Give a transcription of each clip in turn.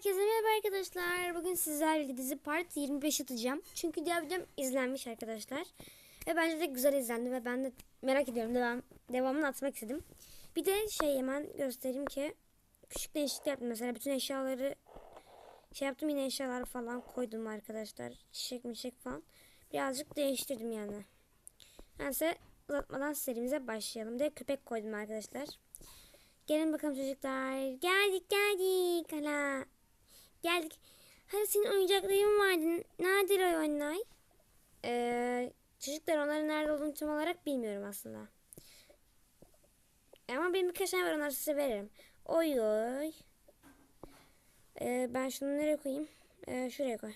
Herkese merhaba arkadaşlar. Bugün sizlerle dizi part 25 atacağım. Çünkü diğer videom izlenmiş arkadaşlar. Ve bence de güzel izlendi ve ben de merak ediyorum. Devam, devamını atmak istedim. Bir de şey hemen göstereyim ki küçük değişiklikler yaptım. Mesela bütün eşyaları şey yaptım yine eşyalar falan koydum arkadaşlar. Çiçek mişek falan. Birazcık değiştirdim yani. Neyse uzatmadan serimize başlayalım. De köpek koydum arkadaşlar. Gelin bakalım çocuklar. Geldik geldik. Hala. Geldik. Hadi senin oyuncakların vardı. Neredeler o oyunlar? Ee, çocuklar onların nerede olduğunu tam olarak bilmiyorum aslında. Ama benim birkaç tane var onları size veririm. Oy oy. Ee, ben şunu nereye koyayım? Ee, şuraya koy.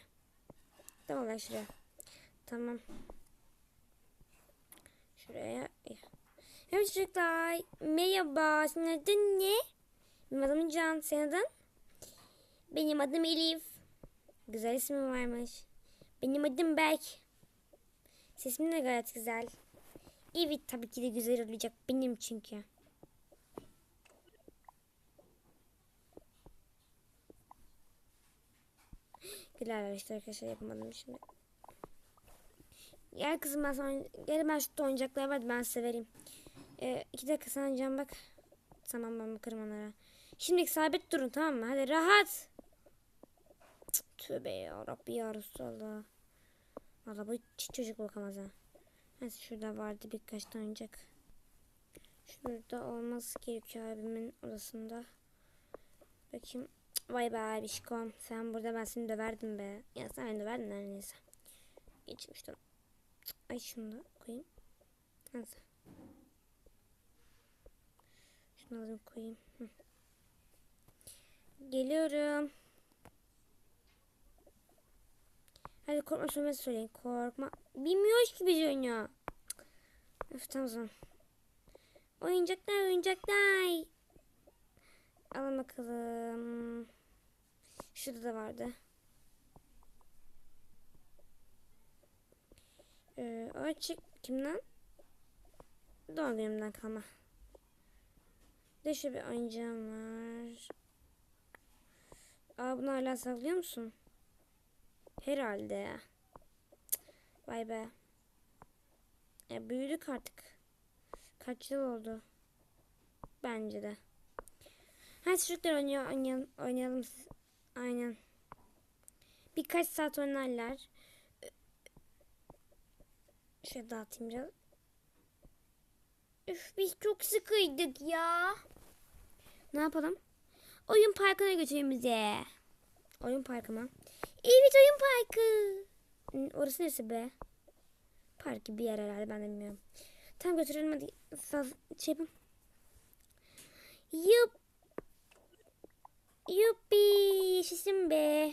Tamam ben şuraya. Tamam. Şuraya. Merhaba çocuklar. Merhaba. Senin adın ne? Benim adım Can. Senin adın? Benim adım Elif. Güzel ismi varmış. Benim adım Berk. Sesim de gayet güzel. Evet tabii ki de güzel olacak. Benim çünkü. Güler işte arkadaşlar yapamadım şimdi. Gel kızım ben sana gel ben şu oyuncaklar var ben size vereyim. Ee, iki dakika sana bak. Tamam ben bakarım onlara. Şimdi sabit durun tamam mı? Hadi rahat. Tövbe ya Rabbi ya Resulallah. Valla bu hiç çocuk bakamaz ha. Neyse şurada vardı birkaç tane oyuncak. Şurada olması gerekiyor abimin odasında. Bakayım. Vay be abişkom. Sen burada ben seni döverdim be. Ya sen beni döverdin her neyse. Geçmiş tamam. Cık, Ay şunu da koyayım. Neyse. Şunu alayım koyayım. Geliyorum. Hadi korkma söylemesi söyleyin. Korkma. Bilmiyoruz ki biz oyunu. Öf tamam zaman. Oyuncaklar oyuncaklar. Alın bakalım. Şurada da vardı. Ee, o açık kimden? Doğum günümden kalma. De şöyle bir oyuncağım var. Aa bunu hala saklıyor musun? Herhalde. Vay be. E, büyüdük artık. Kaç yıl oldu? Bence de. Hadi çocuklar oynayalım, oynayalım. siz- Aynen. Birkaç saat oynarlar. Şöyle dağıtayım biraz. Üf biz çok sıkıydık ya. Ne yapalım? Oyun parkına götürün bize. Oyun parkı mı? Evet oyun parkı. Orası neresi be? Park gibi bir yer herhalde ben de bilmiyorum. Tamam götürelim hadi. Saz, şey yapalım. Yup. Yuppi. Yaşasın be.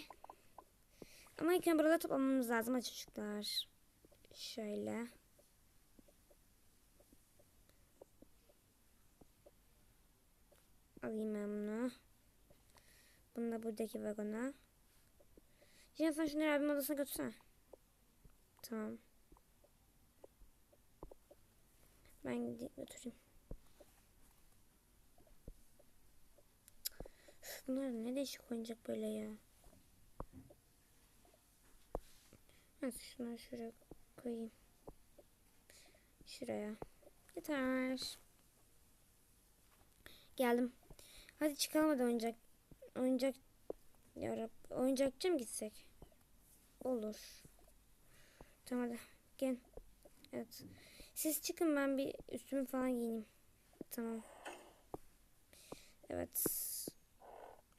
Ama ilk önce burada toplamamız lazım çocuklar. Şöyle. Alayım ben bunu. Bunu da buradaki vagona. Cihan sen şunları abimin odasına götürsene. Tamam. Ben gidip götüreyim. Bunlar ne değişik oyuncak böyle ya. Neyse şunları şuraya koyayım. Şuraya. Yeter. Geldim. Hadi çıkalım hadi oyuncak. Oyuncak Yarab oyuncakçı mı gitsek? Olur. Tamam hadi gel. Evet. Siz çıkın ben bir üstümü falan giyineyim. Tamam. Evet.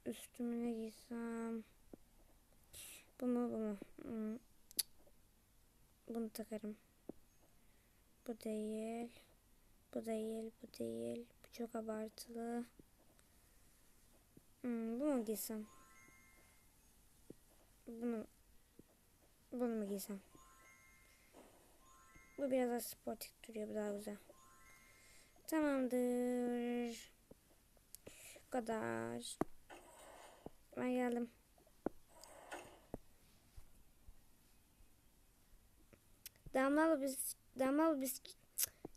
Üstümü ne giysem? Bu mu bu mu? Hmm. Bunu takarım. Bu değil. Bu değil. Bu değil. Bu çok abartılı. Hmm, bunu mu giysem? Bunu bunu mu giysem? Bu biraz daha sportif duruyor. Bu daha güzel. Tamamdır. Bu kadar. Ben geldim. Damla biz Damla biz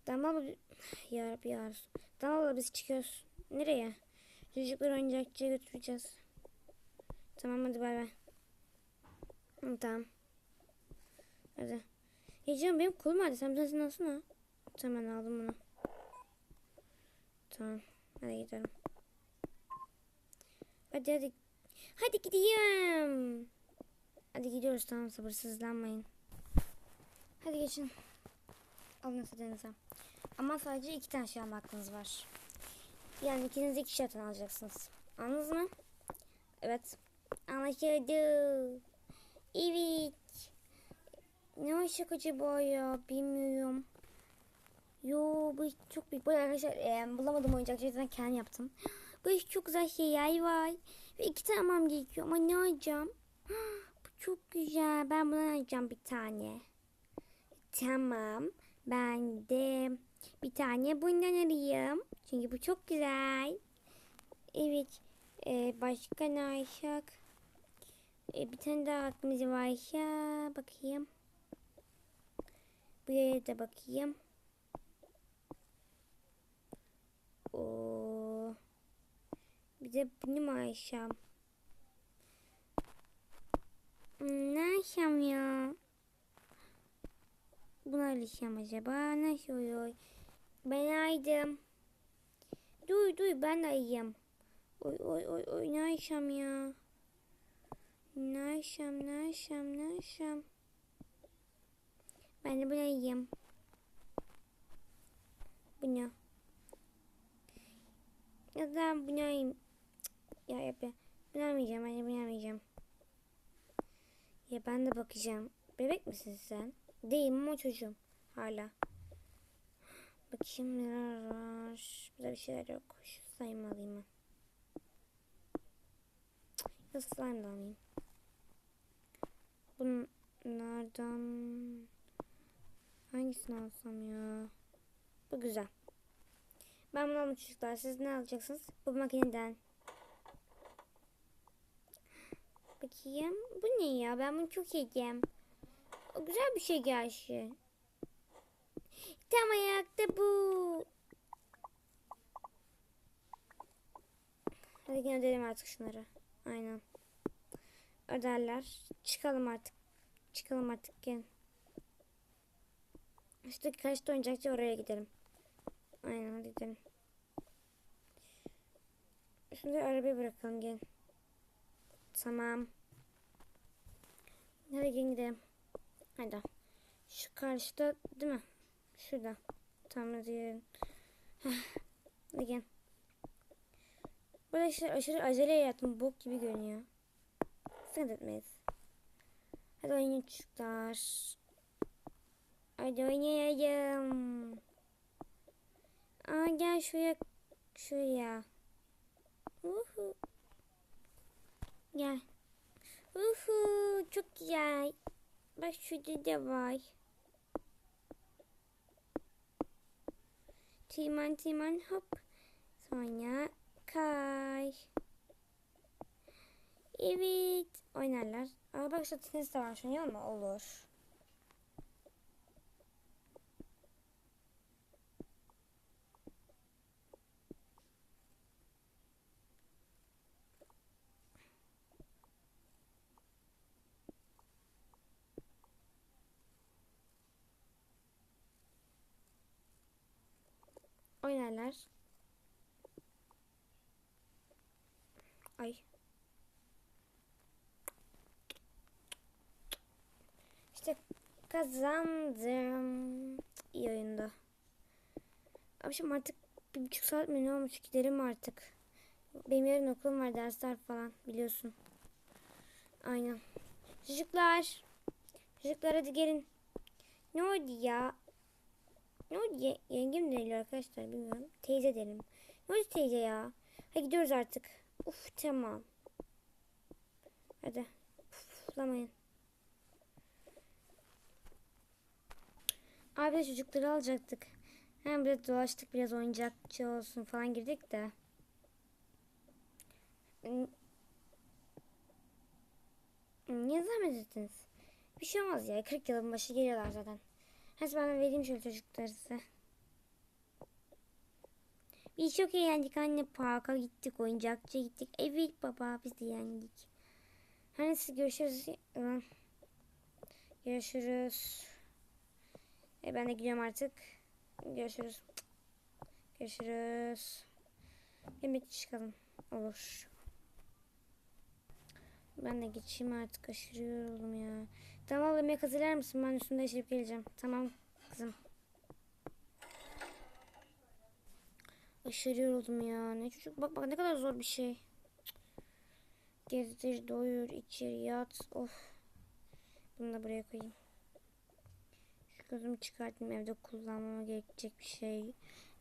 Damla ya Rabbi ya Resul. Damla biz çıkıyoruz. Nereye? Çocukları oyuncakçıya götüreceğiz. Tamam hadi bay bay. Tamam. Hadi. Ya canım benim kolum vardı. Sen bir tanesini alsana. Tamam aldım bunu. Tamam. Hadi gidelim. Hadi hadi. Hadi gideyim. Hadi gidiyoruz tamam sabırsızlanmayın. Hadi geçin. Alın istediğinize. Ama sadece iki tane şey alma hakkınız var. Yani ikiniz iki şeyden alacaksınız. Anladınız mı? Evet. Anlaşıldı. Evet. Ne olacak acaba ya? Bilmiyorum. Yo bu çok büyük. Arada arkadaşlar e, bulamadım oyuncakçı yüzden kendim yaptım. Bu iş çok güzel şeyler var. Ve iki tane almam gerekiyor ama ne alacağım? Bu çok güzel. Ben bunu alacağım bir tane. Tamam. Ben de bir tane bundan alayım. Çünkü bu çok güzel. Evet. Ee, başka ne alacak? Ee, bir tane daha aklımız varsa bakayım. Buraya da bakayım. Oo. Bir de alsam? Hmm, Ne alsam ya? Bunu alacağım acaba. Nasıl oluyor? Ben aydım. Dur dur ben ayım. Oy oy oy oy ne alsam ya? Ne alsam ne alsam ne alsam? Ben de bunu yiyeyim. Bu ne? Ya da bunu yiyeyim. Ya yap ya. Bunu almayacağım. Ben de bunu almayacağım. Ya ben de bakacağım. Bebek misin sen? Değilim ama çocuğum. Hala. Bakayım neler var. Burada bir şeyler yok. Şu slime alayım ben. Ya slime alayım. Bunlardan hangisini alsam ya? Bu güzel. Ben bunu aldım çocuklar. Siz ne alacaksınız? Bu makineden. Bakayım. Bu ne ya? Ben bunu çok yiyeceğim. O güzel bir şey gerçi. Tam ayakta bu. Hadi gene ödeyelim artık şunları. Aynen. Öderler. Çıkalım artık. Çıkalım artık gel. İşte kaçta oyuncakçı oraya gidelim. Aynen hadi gidelim. Şimdi arabayı bırakalım gel. Tamam. Hadi gelin gidelim. Hadi. Şu karşıda değil mi? Şurada. Tamam hadi gelin. Hadi gel. Burada işte aşırı acele yaptım. Bok gibi görünüyor. Sıkıntı etmeyiz. Hadi oynayın çocuklar. Hadi oynayalım. Aa gel şuraya. Şuraya. Uhu. Gel. Uhu, çok güzel. Bak şurada da var. Timan timan hop. Sonra kay. Evet. Oynarlar. Aa bak tenis de var. Şunu mu? Olur. Oynarlar. Ay. İşte kazandım. İyi oyunda. Abi şimdi artık bir buçuk saat mi ne olmuş gidelim artık. Benim yarın okulum var dersler falan biliyorsun. Aynen. Çocuklar. Çocuklar hadi gelin. Ne oldu ya? Ne oldu? Ye yengem de arkadaşlar bilmiyorum. Teyze derim. Ne oldu teyze ya? Hadi gidiyoruz artık. Uf tamam. Hadi. Uflamayın. Abi de çocukları alacaktık. Hem biraz dolaştık biraz oyuncakçı olsun falan girdik de. Niye zahmet ettiniz? Bir şey olmaz ya. 40 yılın başı geliyorlar zaten. Hadi ben vereyim şöyle çocukları size. Biz çok eğlendik anne. Parka gittik. Oyuncakçıya gittik. Evet baba biz de yendik. Her neyse görüşürüz. Görüşürüz. E ben de gidiyorum artık. Görüşürüz. Görüşürüz. Yemek çıkalım. Olur. Ben de geçeyim artık. Aşırı yoruldum ya. Tamam yemek hazırlar mısın? Ben üstümde yaşayıp geleceğim. Tamam kızım. Aşırı yoruldum ya. Ne çocuk bak bak ne kadar zor bir şey. Gezdir, doyur, içir, yat. Of. Bunu da buraya koyayım. Şu gözümü çıkartayım. Evde kullanmama gerekecek bir şey.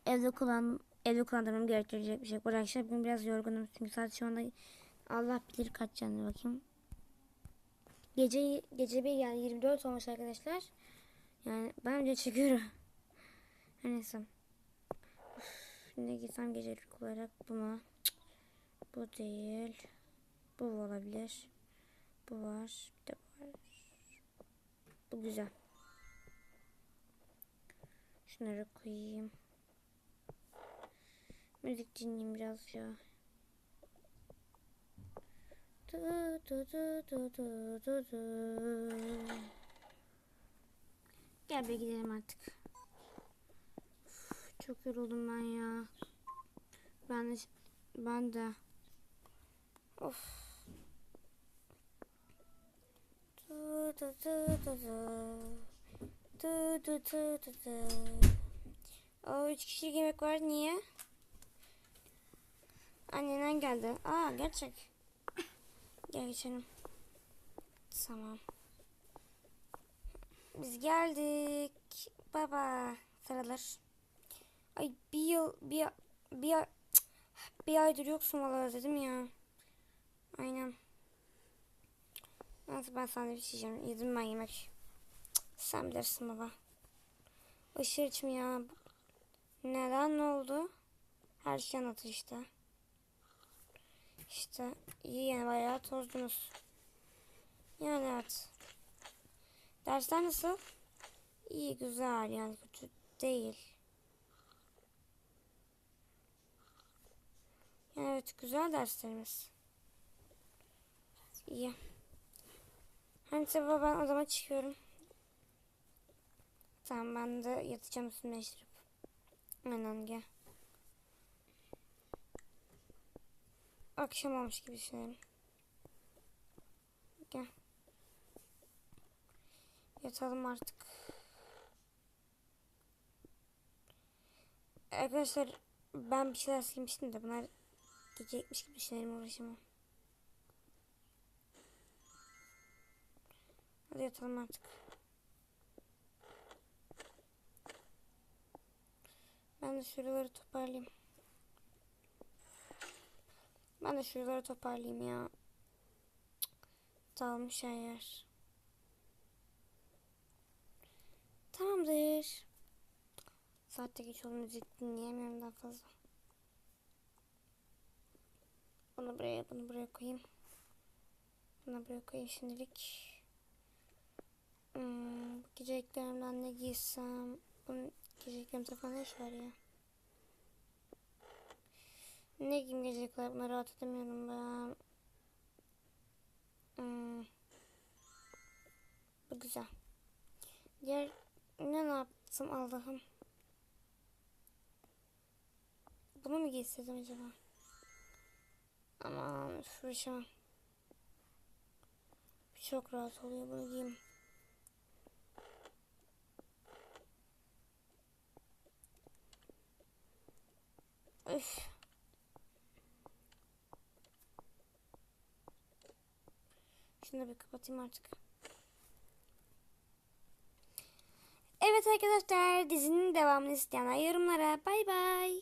Evde kullan evde kullandırmam gerektirecek bir şey. Bu arkadaşlar bugün biraz yorgunum. Çünkü saat şu anda Allah bilir kaç canlı bakayım. Gece gece bir yani 24 olmuş arkadaşlar. Yani ben bile çekiyorum. Her neyse. Ne gitsem gecelik olarak bu mu? Cık, Bu değil. Bu olabilir. Bu var. Bir de bu var. Bu güzel. Şunları koyayım. Müzik dinleyeyim biraz ya. Du, du, du, du, du, du, du. Gel be gidelim artık. Uf, çok yoruldum ben ya. Ben de ben de. Of. Du, du, du, du, du. Du, du, du, du, du. O üç kişilik yemek var. Niye? Annenden geldi. Aa gerçek. Gel geçelim. Tamam. Biz geldik. Baba. Sıralar. Ay bir yıl bir bir ay, bir aydır yoksun valla dedim ya. Aynen. Nasıl ben sandviç yiyeceğim. Yedim ben yemek. Sen bilirsin baba. Aşırı içim ya. Neden ne oldu? Her şey anlatır işte. İşte iyi yani bayağı tozdunuz. Yani evet. Dersler nasıl? İyi güzel yani kötü değil. Yani evet güzel derslerimiz. İyi. Hani sabah ben o zaman çıkıyorum. Tamam ben de yatacağım üstümü değiştirip. Aynen gel. Akşam olmuş gibi düşünelim. Gel. Yatalım artık. Arkadaşlar ben bir şeyler silmiştim de bunlar geceymiş gibi düşünelim uğraşamam. Hadi yatalım artık. Ben de şuraları toparlayayım. Ben de şuraları toparlayayım ya. Dağılmış her yer. Tamamdır. Saatte geç oldu müzik dinleyemiyorum daha fazla. Bunu buraya, bunu buraya koyayım. Bunu buraya koyayım şimdilik. Hmm, geceliklerimden ne giysem? Bunun geceliklerimde falan ne iş var ya? Ne gecelik olarak buna rahat edemiyorum ben. Hmm. Bu güzel. Diğer ne ne yaptım Allah'ım? Bunu mu giyseydim acaba? Aman işe. Çok rahat oluyor bunu giyeyim. Üf. Şunu bir kapatayım artık. Evet arkadaşlar dizinin devamını isteyenler yorumlara bay bay.